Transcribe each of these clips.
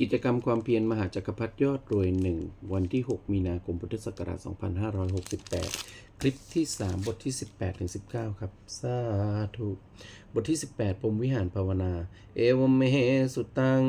กิจกรรมความเพียรมหาจักรพรรดิยอดรวยหนึ่งวันที่ 6 มีนาคมพุทธศักราช 2568 ลิปที่ 3 บทที่ 18ถึง19 ครับ สาธุ บทที่ 18ปมวิหารภาวนา เอวเมสุตัง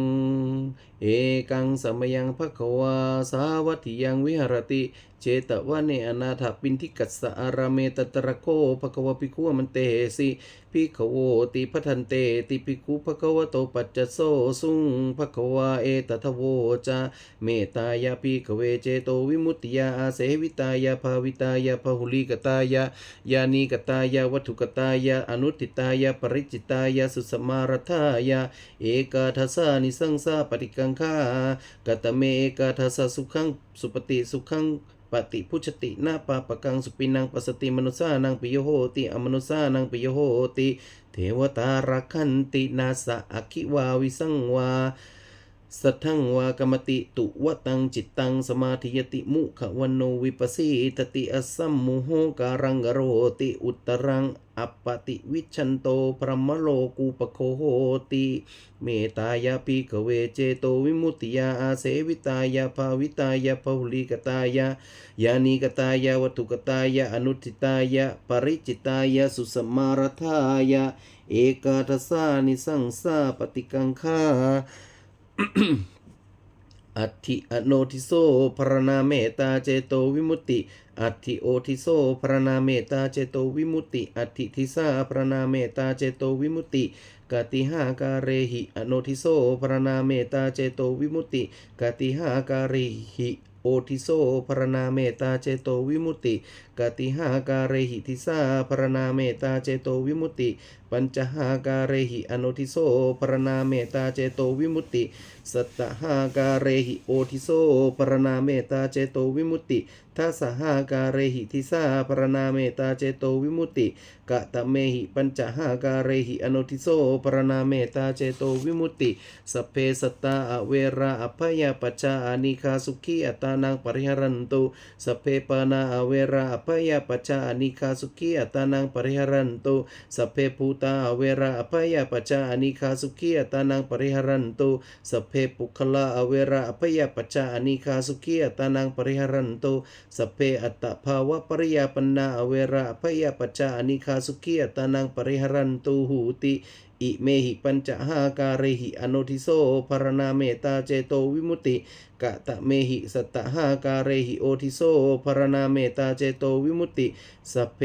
เอกังสมยังภควา สาวัติยังวิหรติ เจตวะเนอนาถปินทิกัสสะอาราเมตตระโคภควปิคุมันเตสิพิขโวติพัทันเตติปิคุภควโตปัจจโสสุงภควาเอตทโวจาเมตายาปิขเวเจโตวิมุตติยาอาเสวิตายาภาวิตายาพหุลิกตายายานีกตายาวัตถุกตายาอนุติตายาปริจิตายาสุสมารทายาเอกาทัสานิสังสาปฏิกังคากตเมเอกาทัสสุขังสุปฏิสุขังปฏิพุชตินาปาปะกังสุปินังปสติมนุสานังปิโยโหติอมนุสานังปิโยโหติ เทวตารักขันตินาสะอคิวาวิสังวา สัทธังวากรรมติตุวตังจิตตังสมาธิยติมุขวันโนวิปัสสีตติอสัมมุโหการังกโรติอุตรังอัปปติวิชันโตพรหมโลกูปโคโหติ เมตายาปิกเวเจโตวิมุตติยาอาเสวิตายาภาวิตายาภุลิกตายายานิกตายาวัตถุกตายาอนุทิตายาปริจิตายาสุสมารทายาเอกาทสานิสังสาปฏิกังคา อัตถิอโนทิโสพรณาเมตตาเจโตวิมุตติ อัตถิโอทิโสพรณาเมตตาเจโตวิมุตติ อัตถิทิสาพรณาเมตตาเจโตวิมุตติกติหาการเรหิอโนทิโสพรณาเมตตาเจโตวิมุตติกติหาการิหิโอทิโสพรณาเมตตาเจโตวิมุตติกติหาการเรหิทิสาพรณาเมตตาเจโตวิมุตติ ปัญจหาการเรหิอโนทิโสพรณาเมตตาเจโตวิมุตติ สัตหาการเรหิโอทิโสปรณาเมตตาเจโตวิมุตติทัสหาการเรหิทิสาปรณาเมตตาเจโตวิมุตติกะตะเมหิปัญจหาการเรหิอโนทิโสปรณาเมตตาเจโตวิมุตติสเพสตตาอเวราอภยปัจจาอานิคาสุขีอตานังปริหรันตุสเพปนาอเวราอภยปัจจาอานิคาสุขีอตานังปริหรันตุสเพภูตาอเวราอภัยปัจจาอานิคาสุขีอตานังปริหารันตุสเพปุคละอเวราอภัยปัจจาอานิคาสุขีอตานังปริหารันตุสเพอัตตภาวะปริยาปนาอเวราอภัยปัจจาอานิคาสุขีอตานังปริหารันตุหูติอิเมหิปัญจหาการหิอโนทิโสภรณาเมตาเจโตวิมุตติกะตะเมหิสตตหาการหิโอทิโสภรณาเมตาเจโตวิมุตติสเพ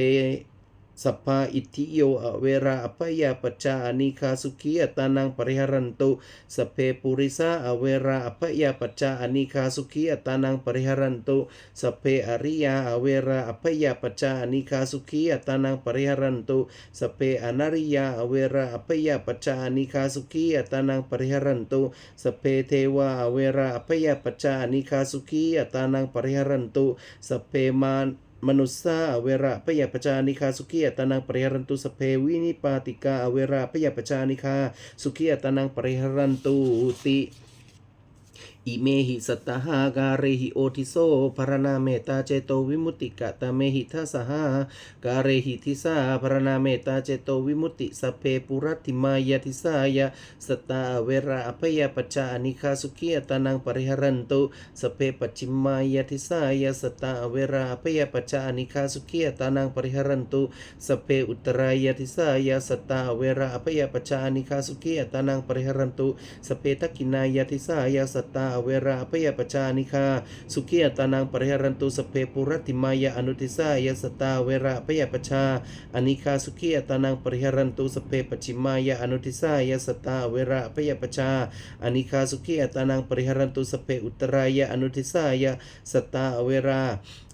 สัพพาอิทธิโยอเวราอภยาปัจจานิคาสุขีอัตานังปริหารันตุสเพปุริสาอเวราอภยาปัจจานิคาสุขีอัตานังปริหารันตุสเพอริยาอเวราอภยาปัจจานิคาสุขีอัตานังปริหารันตุสเพอนาริยาอเวราอภยาปัจจานิคาสุขีอัตานังปริหารันตุสเพเทวาอเวราอภยาปัจจานิคาสุขีอัตานังปริหารันตุสเพมาน มนุสซาอเวระพยาปจานิคาสุขียตานังปริหรันตุสเพวินิปาติกาอเวระพยาปจานิคาสุขียตานังปริหรันตุติ อิเมหิสตตหาการหิโอทิโสภรณาเมตตาเจโตวิมุตติกะตะเมหิทัสหาการหิทิสาภรณาเมตตาเจโตวิมุตติสเพปุรัติมายาทิสายะสตตาเวระอภยปัจจานิคาสุขียตานังปริหรันตุสเพปัจิมายาทิสายะสตตาเวระอภยปัจจานิคาสุขียตานังปริหรันตุสเพอุตรายาทิสายะสตตาเวระอภยปัจจานิคาสุขียตานังปริหรันตุสเพทักินายาทิสายะสตตาเวราพยาปชานิคาสุขียตานังปริหรันตุสเพปุรติมายาอนุติสายสตาเวราพยาปชาอนิคาสุขียตานังปริหรันตุสเพปจิมายาอนุติสายสตาเวราพยาปชาอนิคาสุขียตานังปริหรันตุสเพอุตรายาอนุติสายสตาเวรา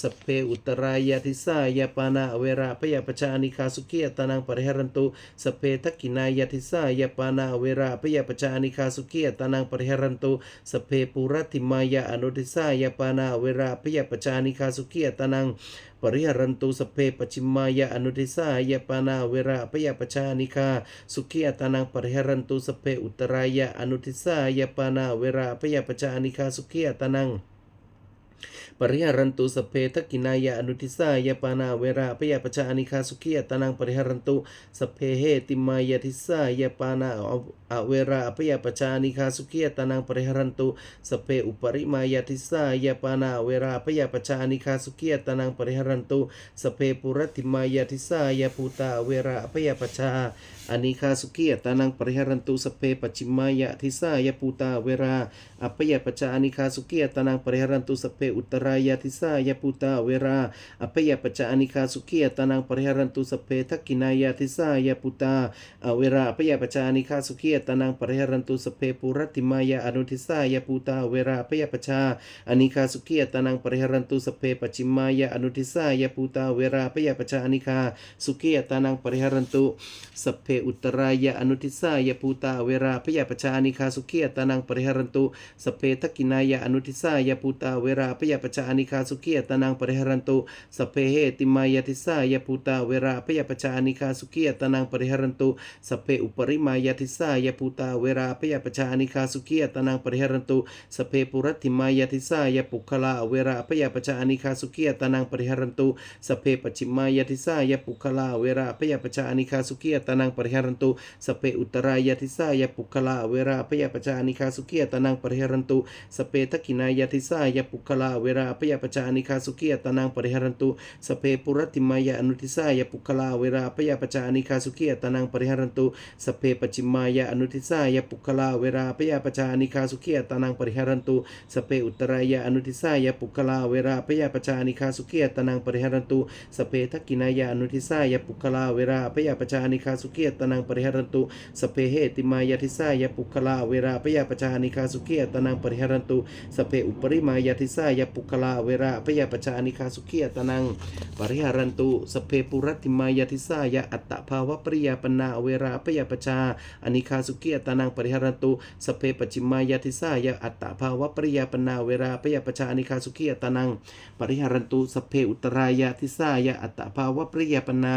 สเปอุตรายาทิสายาปานาเวราพยาปชานิคาสุขียตานังปริหรันตุสเปทักกินายาทิสายาปานาเวราพยาปชานิคาสุขียตานังปริหรันตุสเปปุรัติมายาอนุทิสายาปานาเวราพยาปชานิคาสุขียตานังปริหรันตุสเปปชิมายาอนุทิสายาปานาเวราพยาปชานิคาสุขียตานังปริหรันตุสเปอุตรายาอนุทิสายาปานาเวราพยาปชานิคาสุขียตานัง ปริหารันตุสเพทักกินายะอนุทิสายะปานาเวราปยาปชาอนิคาสุขียตานังปริหารันตุสเพเหติมายะทิสายะปานาอเวราปยาปชาอนิคาสุขียตานังปริหารันตุสเพอุปริมายะทิสายะปานาเวราปยาปชาอนิคาสุขียตานังปริหารันตุสเพปุรติมายะทิสายะภูตาเวราปยาปชา อานิคาสุขียตานังปริหารันตุสเพปจิมายะทิสายะภูตาเวราอปยปชานิคาสุขียตานังปริหารันตุสเพอุตรายะทิสายะภูตาเวราอปยปชานิคาสุขียตานังปริหารันตุสเพทักกินายะทิสายะภูตาเวราอปยปชานิคาสุขียตานังปริหารันตุสเพปุรติมายะอนุทิสายะภูตาเวราอปยปชาอานิคาสุขียตานังปริหารันตุสเพปจิมายะอนุทิสายะภูตาเวราอปยปชาอานิคาสุขียตานังปริหารันตุสเพอุตรายะอนุทิสายภูตาเวราอปยปชาอานิคาสุขียตานังปริหารันตุสเพทกินายะอนุทิสายภูตาเวราอปยปชาอานิคาสุขียตานังปริหารันตุสเพเหติมายะทิสายภูตาเวราอปยปชาอานิคาสุขียตานังปริหารันตุสเพอุปริมายะทิสายภูตาเวราอปยปชาอานิคาสุขียตานังปริหารันตุสเพปุรติมายะทิสายปุคลาเวราอปยปชาอานิคาสุขียตานังปริหารันตุสเพปจิมายะทิสายปุคลาเวราอปยปชาอานิคาสุขียตานังปริหารันตุสเพอุตรายะทิสายะปุคลาเวราอปยปชาอานิคาสุขียตานังปริหารันตุสพเพทักกินายะทิสายะปุคลาเวราอปยปชาอานิคาสุขียตานังปริหารันตุสพเพปุรติมายะอนุทิสายะปุคลาเวราอปยปชาอานิคาสุขียตานังปริหารันตุสพเพปจิมายะอนุทิสายะปุคลาเวราอปยปชาอานิคาสุขียตานังปริหารันตุสพเพอุตรายะอนุทิสายะปุคลาเวราอปยปชาอานิคาสุขียตานังปริหารันตุสเพทักกินายะอนุทิสายปุคลาเวราอปยปชาอานิคาสุขียตนังปริหารันตุสเพเหติมายะทิสายะปุคลาเวราปยปชาอนิคาสุขีตนังปริหารันตุสเพอุปริมายะทิสายะปุคลาเวราปยปชาอนิคาสุขีตนังปริหารันตุสเพปุรติมายะทิสายะอัตตภาวะปริยาปนาเวราปยปชาอนิคาสุขีตนังปริหารันตุสเพปจิมายะทิสายะอัตตภาวะปริยาปนาเวราปยปชาอนิคาสุขีตนังปริหารันตุสเพอุตรายะทิสายะอัตตภาวะปริยาปนา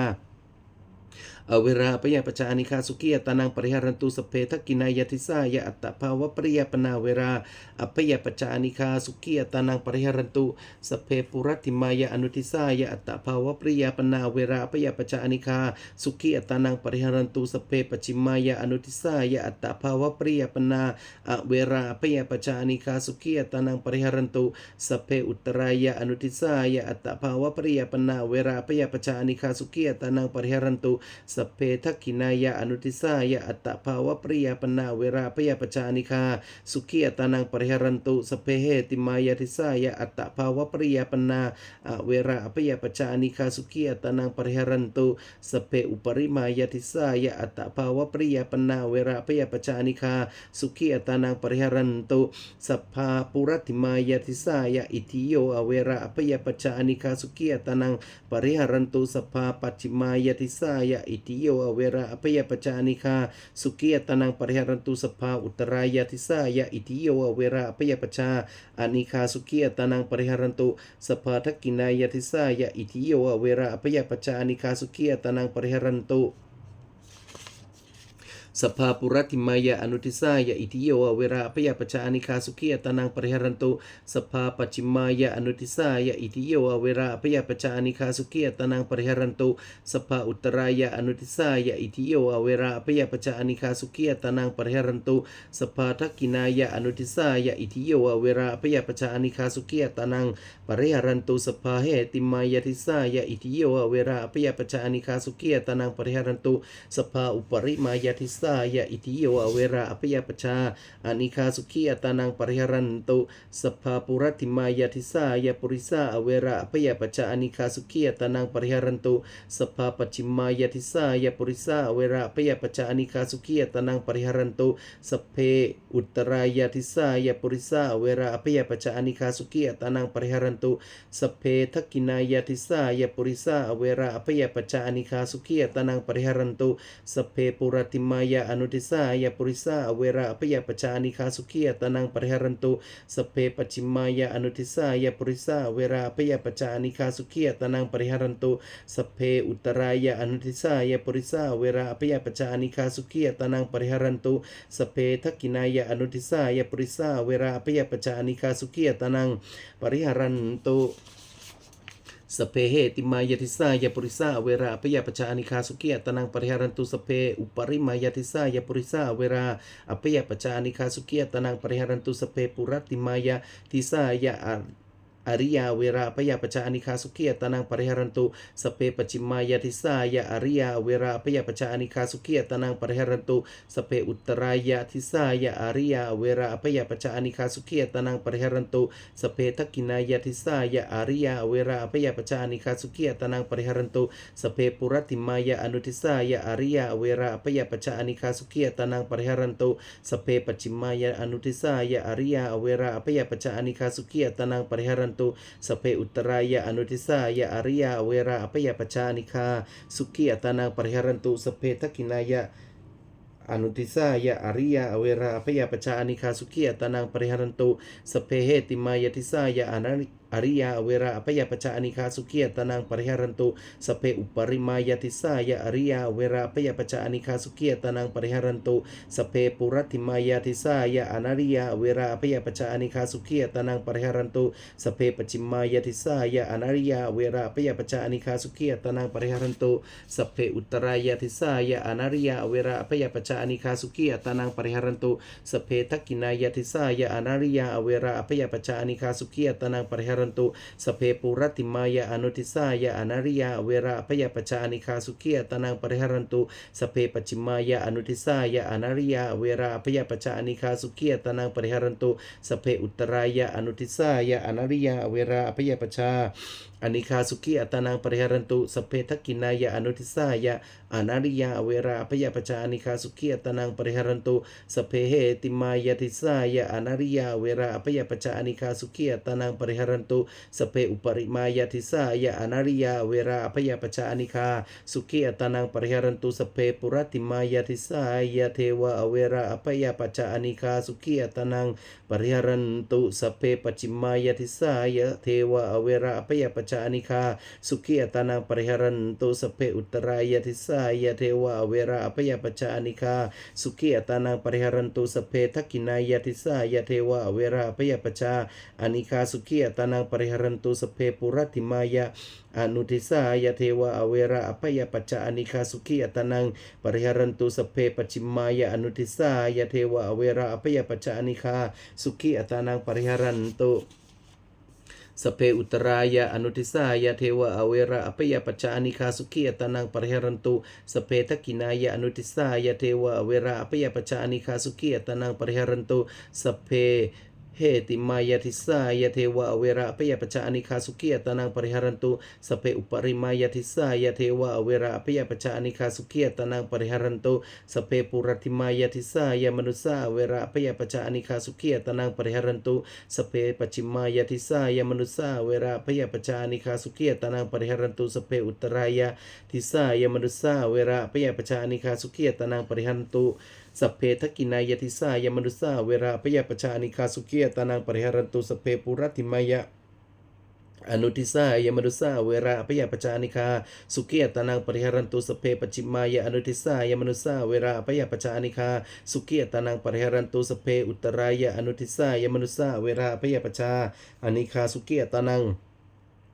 อเวราปยาปชานิคาสุขียตานังปริหารันตุสเพทักกินายติสายะอัตตภาวะปริยปนาเวราอปยาปชานิคาสุขียตานังปริหารันตุสเพปุรัติมายะอนุทิสายะอัตตภาวะปริยปนาเวราปยาปชานิคาสุขียตานังปริหารันตุสเพปจิมายะอนุทิสายะอัตตภาวะปริยปนาอเวราปยาปชานิคาสุขียตานังปริหารันตุสเพอุตรายะอนุทิสายะอัตตภาวะปริยปนาเวราปยาปชานิคาสุขียตานังปริหารันตุสพเพทักขินายะอนุทิสายะอัตตภาวะปริยาปนาเวราปยาปชานิคาสุขียตานังปริหารันตุสเพเหติมายะทิสายะอัตตภาวะปริยาปนาเวราปยาปชานิคาสุขียตานังปริหารันตุสเพอุปริมายะทิสายะอัตตภาวะปริยาปนาเวราปยาปชานิคาสุขียตานังปริหารันตุสัพพาปุรติมายะทิสายะอิทิโยอเวราปยาปชานิคาสุขียตานังปริหารันตุสัพพาปัจจิมายะทิสายะอิทิติโยอเวราอภยปจานิคาสุขียตานังปริหารันตุสภาอุตรายาทิสายะอิติโยอเวราอภยปจาอานิคาสุขียตานังปริหารันตุสภาทักกินายาทิสายะอิติโยอเวราอภยปจานิคาสุขียตานังปริหารันตุ สภาปุรติมายะอนุทิสายะอิทิโยเวราปยาปชานิคาสุขียตานังปริหารันตุสภาปัจิมายะอนุทิสายะอิทิโยเวราปยาปชานิคาสุขียตานังปริหารันตุสภาอุตรายะอนุทิสายะอิทิโยเวราปยาปชานิคาสุขียตานังปริหารันตุสภาทักกินายะอนุทิสายะอิทิโยเวราปยาปชานิคาสุขียตานังปริหารันตุสภาเหติมายะทิสายะอิทิโยเวราปยาปชานิคาสุขียตานังปริหารันตุสภาอุปริมายะทิสสายะอิทิโยอเวระอภยปชาอานิคาสุขีอัตานังปริหรันตุสพพาปุรติมายาทิสายะปุริสาอเวระอภยปชาอานิคาสุขีอัตานังปริหรันตุสพพาปัจิมายาทิสายะปุริสาอเวระอภยปชาอานิคาสุขีอัตานังปริหรันตุสเพอุตรายาทิสายะปุริสาอเวระอภยปชาอานิคาสุขีอัตานังปริหรันตุสเพทักกินายาทิสายะปุริสาอเวระอภยปชาอานิคาสุขีอัตานังปริหรันตุสเพปุรติมายาอนุทิสายะปุริสาเวระอภยปชาอานิคาสุขีตานังปริหรันตุสเพปัจฉิมายาอนุทิสายะปุริสาเวระอภยปชาอานิคาสุขีตานังปริหรันตุสเพอุตรายาอนุทิสายะปุริสาเวระอภยปชาอานิคาสุขีตานังปริหรันตุสเพทักกินายาอนุทิสายะปุริสาเวระอภยปชาอานิคาสุขีตานังปริหรันตุ สเพเหติมายติสายปุริสาเวราปยาปชาอนิคาสุขีอัตนังปริหารันตุสเพอุปริมายติสายปุริสาเวราอปยาปชาอนิคาสุขีอัตนังปริหารันตุสเพปุรติมายติสายา อริยาเวราปยาปชาอนิคาสุขีอัตนังปริหารันตุสเพปจิมายติสายะอริยาเวราปยาปชาอนิคาสุขีอัตนังปริหารันตุสเพอุตรายะทิสายะอริยาเวราปยาปชาอนิคาสุขีอัตนังปริหารันตุสเพทักกินายาทิสายะอาริยาเวราอภยปชานิคาสุขีอัตนังปริหารันตุสเพปุรติมายาอนุทิสายะอาริยาเวราอภยปชานิคาสุขีอัตนังปริหารันตุสพเพปัจฉิมายาอนุทิสายะอริยาเวราอภยปชานิคาสุขีอัตนังปริหารันตุสเพอุตรายะอนุทิสายะอาริยาเวราอภยปชานิคาสุขีอัตนังปริหารันตุสเพทักกินายะอนุทิสายะอริยาอเวราอภยปชาอนิคาสุขีอัตนังปริหารันตุสเพเหติมายติสายะอนาริ อริยาเวราอภยปชานิคาสุขีอัตนังปริหารันตุสเพอุปริมายติสายะอริยาเวราอภยปชานิคาสุขีอัตนังปริหารันตุสเพปุรติมายติสายะอนาริยาเวราอภยปชานิคาสุขีอัตนังปริหารันตุสเพปจิมายติสายะอนาริยาเวราอภยปชานิคาสุขีอัตนังปริหารันตุสเพอุตรายติสายะอนาริยาเวราอภยปชานิคาสุขีอัตนังปริหารันตุสเพทักกินายติสายะอนาริยาเวราอภยปชานิคาสุขีอัตนังปริหารันตุสเพปุรติมายะอนุทิสายะอนาริยาเวราอภยปชาอนิคาสุขีอัตนังปริหารันตุสเพปจิมายะอนุทิสายะอนาริยาเวราอภยปชาอนิคาสุขีอัตนังปริหารันตุสเพอุตรายะอนุทิสายะอนาริยาเวราอภยปชา อนิคาสุขีอัตนังปริหารันตุสเพทักกินายะอนุทิสายะอนาริยาอเวราอภยปชาอนิคาสุขีอัตนังปริหารันตุสเพเหติมายติสายะอนาริยาเวราอภยปชาอนิคาสุขีอัตนังปริหารันตุสเพอุปริมายติสายะอนาริยาเวราอภยปชาอนิคาสุขีอัตนังปริหารันตุสเพปุรติมายติสายะเทวะอเวราอภยปชาอนิคาสุขีอัตนังปริหารันตุสเพปจิมายติสายะเทวะอเวราอภยปชชาอนิคา สุขีอัตานังปริหารันตุสเพอุตรายติสายเทวะเวราอภยปชาอนิคาสุขีอัตานังปริหารันตุสเพทักกินายติสายเทวะเวราอภยปชาอนิคาสุขีอัตานังปริหารันตุสเพปุรติมายะอนุทิสายเทวะอเวราอภยปชาอนิคาสุขีอัตานังปริหารันตุสเพปจิมายะอนุทิสายเทวะอเวราอภยปชาอนิคาสุขีอัตานังปริหารันตุ สเพอุตรายะอนุทิสายะเทวะอเวระอภยปัจจานิคาสุขีอัตนังปริหรันตุสเพทกินายะอนุทิสายะเทวะอเวระอภยปัจจานิคาสุขีอัตนังปริหรันตุสเพ เหติมายติสายะเทวะเวระอภยปัจจานิคาสุขีอันังปริหารันตุสเพอุปริมายติสายะเทวะเวระอภยปัจจานิคาสุขีอันังปริหารันตุสเพปุรติมายติสายะมนุสาเวระอภยปัจจานิคาสุขีอันังปริหารันตุสเพปจิมายติสายะมนุสาเวระอภยปัจจานิคาสุขีอันังปริหารันตุสเพอุตรายะทิสายะมนุสาเวระอภยปัจจานิคาสุขีอันังปริหารันตุ สัพเพทกินายติสายมนุสาเวราปยาปชานิคาสุขียตานังปริหารันตุสัพเพปุรติมายะอนุทิสายมนุสาเวราปยาปจานิคาสุขียตานังปริหารันตุสเพปจิมายะอนุทิสายมนุสาเวราปยปจานิคาสุขียตานังปริหารันตุสเพอุตรายะอนุทิสายมนุสาเวราปยปจาอนิคาสุขียตานังปริหารตุสเปอุตรายะอนุติสะยมณุสะเวราปยาปชาอานิคัสเปเหติมายตานัง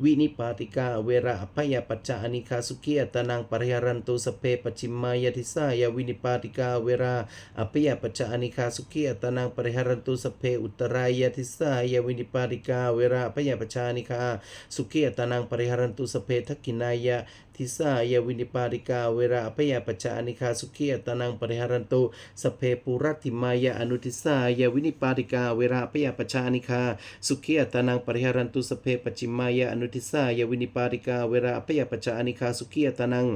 านังปริหารันตุสเปปุรัติมายติสายวินิปาติกาเวระอภยปัจจานิคาสุขีอัตนังปริหารันตุสเพปชิมมายทิสายาวินิปาติกาเวระอภยปัจจานิคาสุขีอัตนังปริหารันตุสเพอุตรายทิสายาวินิปาติกาเวระอภยปัจจานิคาสุขีอัตนังปริหารันตุสเพทักกินายะทิสายาวินิปาริกาเวระอภยปัจจานิคาสุขีอัตนังปริหารันโตสเพปุรัติมายาอนุทิสายาวินิปาริกาเวระอภยปัจจานิคาสุขีอัตนังปริหารันตุสเพปจิมายาอนุทิสายาวินิปาริกาเวระอภยปัจจานิคาสุขีอัตนัง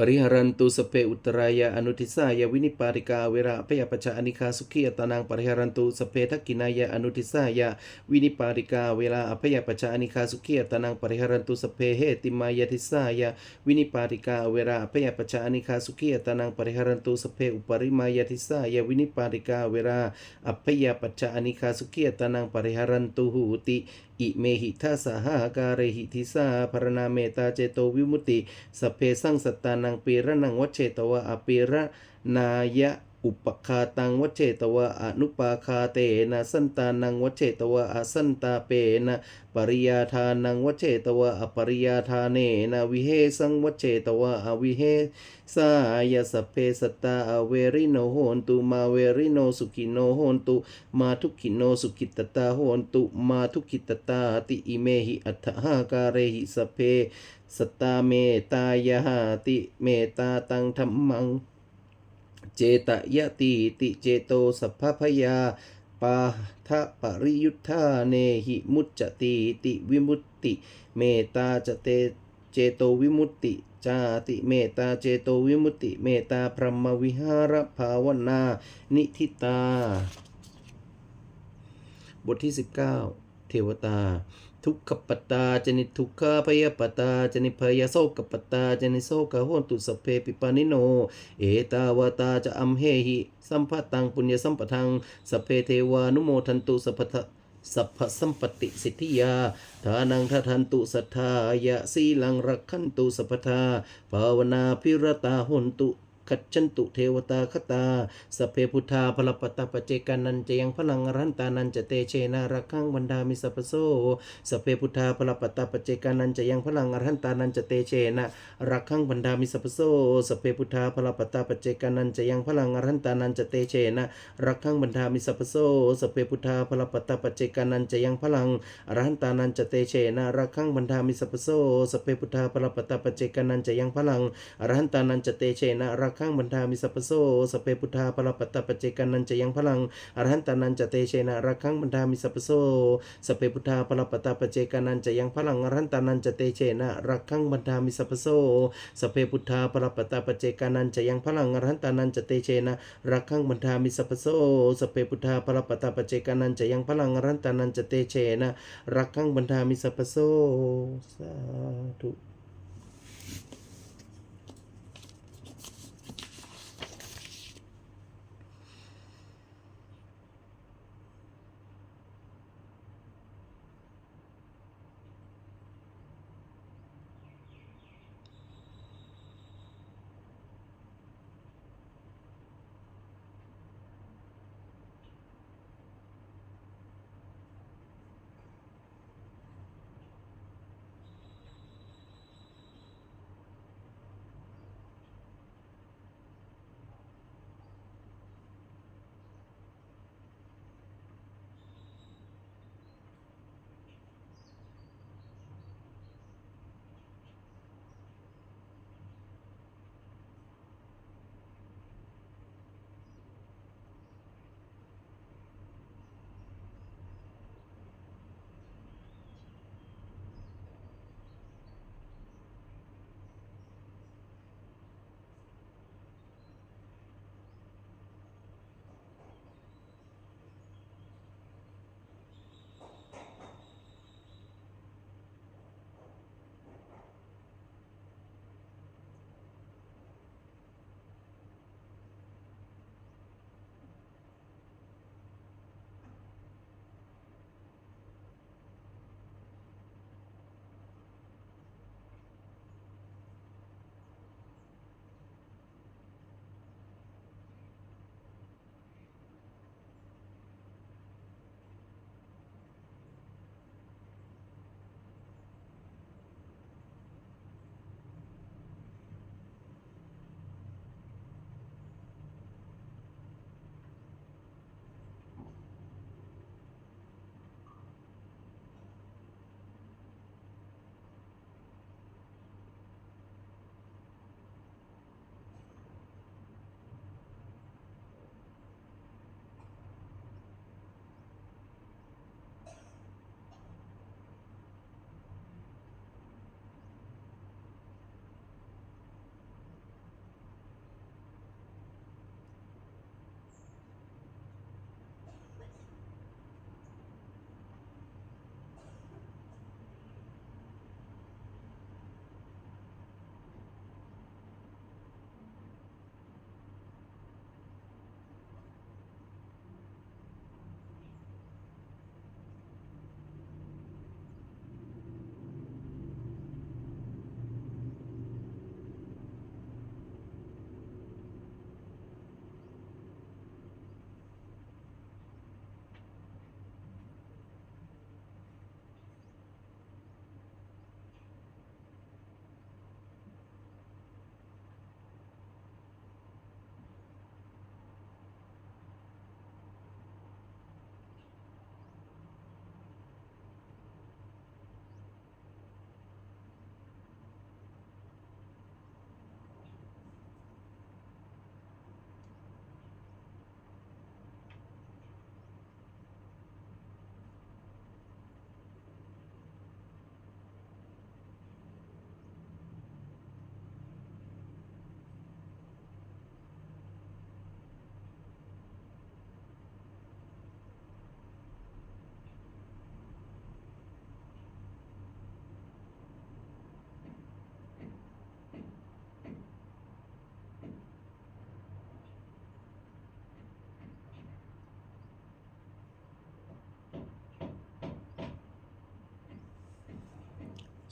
ปริหารันตุสเพอุตรายะอนุทิสายาวินิปาติกาเวระพยปัจจานิคาสุขียตานังปริหารันตุสเพทักกินายะอนุทิสายะวินิปาติกาเวลาอภยปัจจานิคาสุขียตานังปริหารันตุสเพเหติมายทิสายะวินิปาติกาเวลาอภยปัจจานิคาสุขียตานังปริหารันตุสเพอุปริมายทิสายะวินิปาติกาเวลาอภยปัจจานิคาสุขียตานังปริหารันตุหูติ อิเมหิทัสหาการหิทิสาพรณาเมตาเจโตวิมุตติสเพสังสตตานังปีระนังวัชเชตวะอปีระนายะ อุปคาตังวัชเชตวะอนุปาคาเตนะสันตานังวัชเชตวะอสันตาเปนะปริยาทานังวัชเชตวะอปริยาทาเนนะวิเฮสังวัชเชตวะอวิเฮสายสเพสตาอเวริโนโหนตุมาเวริโนสุขิโนโหนตุมาทุกขิโนสุขิตตาโหนตุมาทุกขิตตาติอิเมหิอัตถหาการเรหิสเพสตาเมตายาหาติเมตาตังธรรมัง เจตยติติเจโตสัพพพยาปาทะปริยุทธาเนหิมุจจติติวิมุตติ เมตาจเตเจโตวิมุตติจาติเมตาเจโตวิมุตติเมตาพรหมวิหารภาวนา นิทิตา บทที่ 19 เทวตา ทุกขปตาจนิทุกขาพยปตาจนิพยโสกปตาจนิโสกโหนตุสเพปิปานิโน เอตาวตาจะอัมเหหิสัมภตังปุญญสัมปทังสเพเทวานุโมทันตุสัพพะสัพพสัมปติสิทธิยา ทานังทัทันตุสัทธายะสีลังรักขันตุสัพพทาภาวนาพิรตาหนตุ ขัจฉันตุเทวตาคตาสเพพุทธาพลปตตปเจกานันจะยังพลังรันตานันจะเตเชนารักขังบรรดามิสัพโซสเพพุทธาพลปตตปเจกานันจะยังพลังอรันตานันจะเตเชนะรักขังบรรดามิสัพโซสเพพุทธาพลปตตปเจกานันจะยังพลังอรันตานันจะเตเชนะรักขังบรรดามิสัพโซสเพพุทธาพลปตตปเจกานันจะยังพลังอรันตานันจะเตเชนะรักขังบรรดามิสัพโซสเพพุทธาพลปตตปเจกานันจะยังพลังอรันตานันจะเตเชนะรักขังบรรดามิสัพโซสเพพุทธาพลปตตปเจกานันจะยังพลังอรหันตานันจะเตเชนะรักขังบรรดามิสัพโซสเพพุทธาพลปตตปเจกานันจะยังพลังอรหันตานันจะเตเชนะรักขังบรรดามิสัพโซสเพพุทธาพลปตตปเจกานันจะยังพลังอรหันตานันจะเตเชนะรักขังบรรดามิสัพโซสเพพุทธาพลปตตปเจกานันจะยังพลังอรหันตานันจะเตเชนะรักขังบรรดามิสัพพโซสาธุ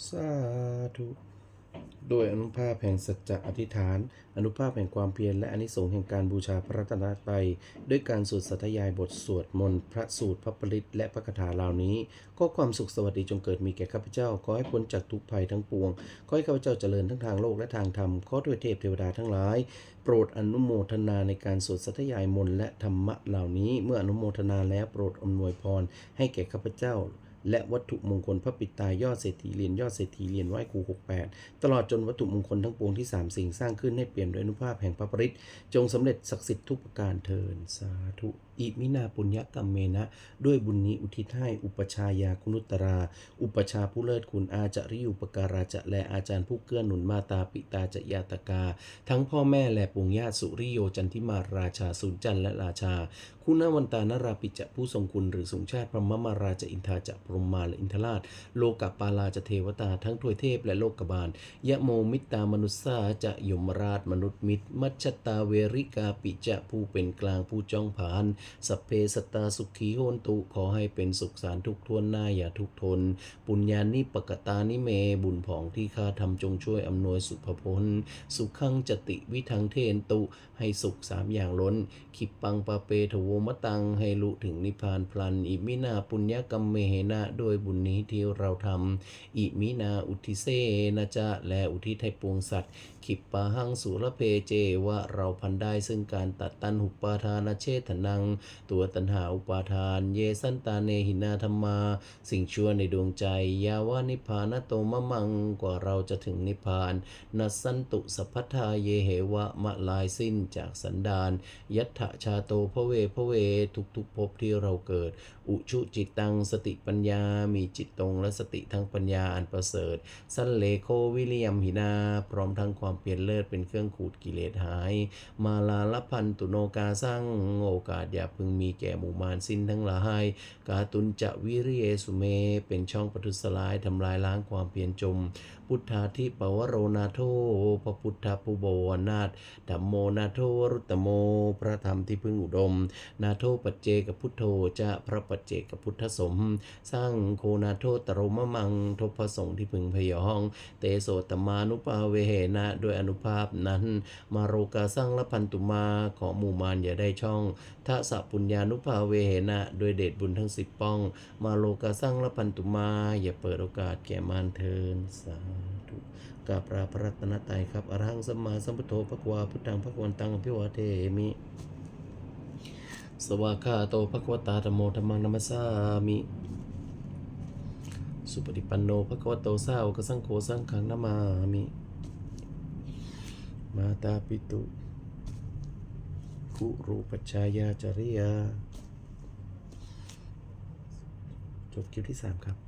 สาธุด้วยอนุภาพแห่งสัจจะอธิษฐาน อนุภาพแห่งความเพียรและอนิสงส์แห่งการบูชาพระรัตนตรัยด้วยการสวดสัตยายบทสวดมนต์พระสูตรพระปริตและพระคาถาเหล่านี้ ก็ความสุขสวัสดีจงเกิดมีแก่ข้าพเจ้า ขอให้พ้นจากทุกภัยทั้งปวง ขอให้ข้าพเจ้าเจริญทั้งทางโลกและทางธรรม ขอด้วยเทพเทวดาทั้งหลาย โปรดอนุโมทนาในการสวดสัตยายมนต์และธรรมะเหล่านี้ เมื่ออนุโมทนาแล้วโปรดอำนวยพรให้แก่ข้าพเจ้า และวัตถุมงคลพระปิดตายอดเศรษฐีเรียนยอดเศรษฐีเรียนไหว้ครู68 ตลอดจนวัตถุมงคลทั้งปวงที่สามสิ่งสร้างขึ้นให้เปลี่ยนด้วยอนุภาพแห่งพระปริตจงสำเร็จศักดิ์สิทธิ์ทุกประการเทินสาธุอิมินาปุญญกรรมเมนะ ด้วยบุญนี้อุทิศให้อุปชายาคุณุตรา อุปชาผู้เลิศคุณอาจาริยุปการาจะและอาจารย์ผู้เกื้อหนุนมาตาปิตาจะยาตกา ทั้งพ่อแม่และปุงญาติสุริโยจันทิมาราชาสุนจันและราชา คุณวันตานราปิจะผู้ทรงคุณหรือสูงชาติพระมมาราจะอินทาจะพรหมมาและอินทราช โลกปาลาจะเทวตาทั้งทวยเทพและโลกบาล ยะโมมิตตามนุษสาจะยมราชมนุษย์มิตร มัชชตาเวริกาปิจะผู้เป็นกลางผู้จ้องผานสัพเพสตาสุขีโหนตุขอให้เป็นสุขสารทุกทวนหน้าอย่าทุกทน ปุญญานิปกตานิเม บุญผองที่ข้าทำจงช่วยอำนวยสุภพลสุขขังจติวิทังเทนตุ ให้สุขสามอย่างล้น ขิปปังปะเปทวมะตังให้ลุถึงนิพพานพลัน อิมินาปุญญกรรมเมเหนะด้วยบุญนี้ที่เราทำอิมินาอุทิเสนะจะและอุทิศให้ปวงสัตว์ ขิปปาหังสุรเพเจว่าเราพันได้ซึ่งการตัดตันหุปปาทานเชตนัง ตัวตัณหาอุปาทาน เยสันตาเนหินาธรรมา สิ่งชั่วในดวงใจ ยาวานิพานโตมะมังกว่าเราจะถึงนิพพานนัสสันตุสัพพทาเยเหวะมะลายสิ้นจากสันดาน ยัตถชาโตพระเวพระเวทุกทุกภพที่เราเกิด อุชุจิตตังสติปัญญา มีจิตตรงและสติทั้งปัญญาอันประเสริฐ สันเลโควิริยมหินา พร้อมทั้งความเปลี่ยนเลิศเป็นเครื่องขูดกิเลสหาย มาลาลพันตุโนกาสร้างโอกาสอย่าพึงมีแก่หมู่มารสิ้นทั้งหลายกาตุนจะวิริเยสุเม เป็นช่องปทุสลายทำลายล้างความเพียรจม พุทธาธิปวโรนาโทพระพุทธภูโบวนาถธรรมโมนาโทรุตตโม พระธรรมที่พึงอุดม นาโทปัจเจกพุทโธจะพระปัจเจกพุทธสม สร้างโคนาโทตรมะมังทพระสงฆ์ที่พึงพยอง เตโสตมานุปาเวเหนะด้วยอนุภาพนั้น มาโรกาสร้างละพันตุมาขอหมู่มารอย่าได้ช่องทัสะปุญญานุภาเวเหนะด้วยเดชบุญทั้งสิบป้อง มาโลกาสร้างละพันตุมา อย่าเปิดโอกาสแก่มารเทินสาธุกราบลาพระรัตนตรัยครับอรหังสัมมาสัมพุทโธพระกวาพุทธังพระกวันตังอภิวาเทมิ สวากาโตภควตาธรรมโมธรรมังนัมสามิสุปฏิปันโนภควโตสาวกสังโฆสังฆังนามามิ มาตาปิตุคุรูปัชายาจริยา จบคลิปที่สามครับ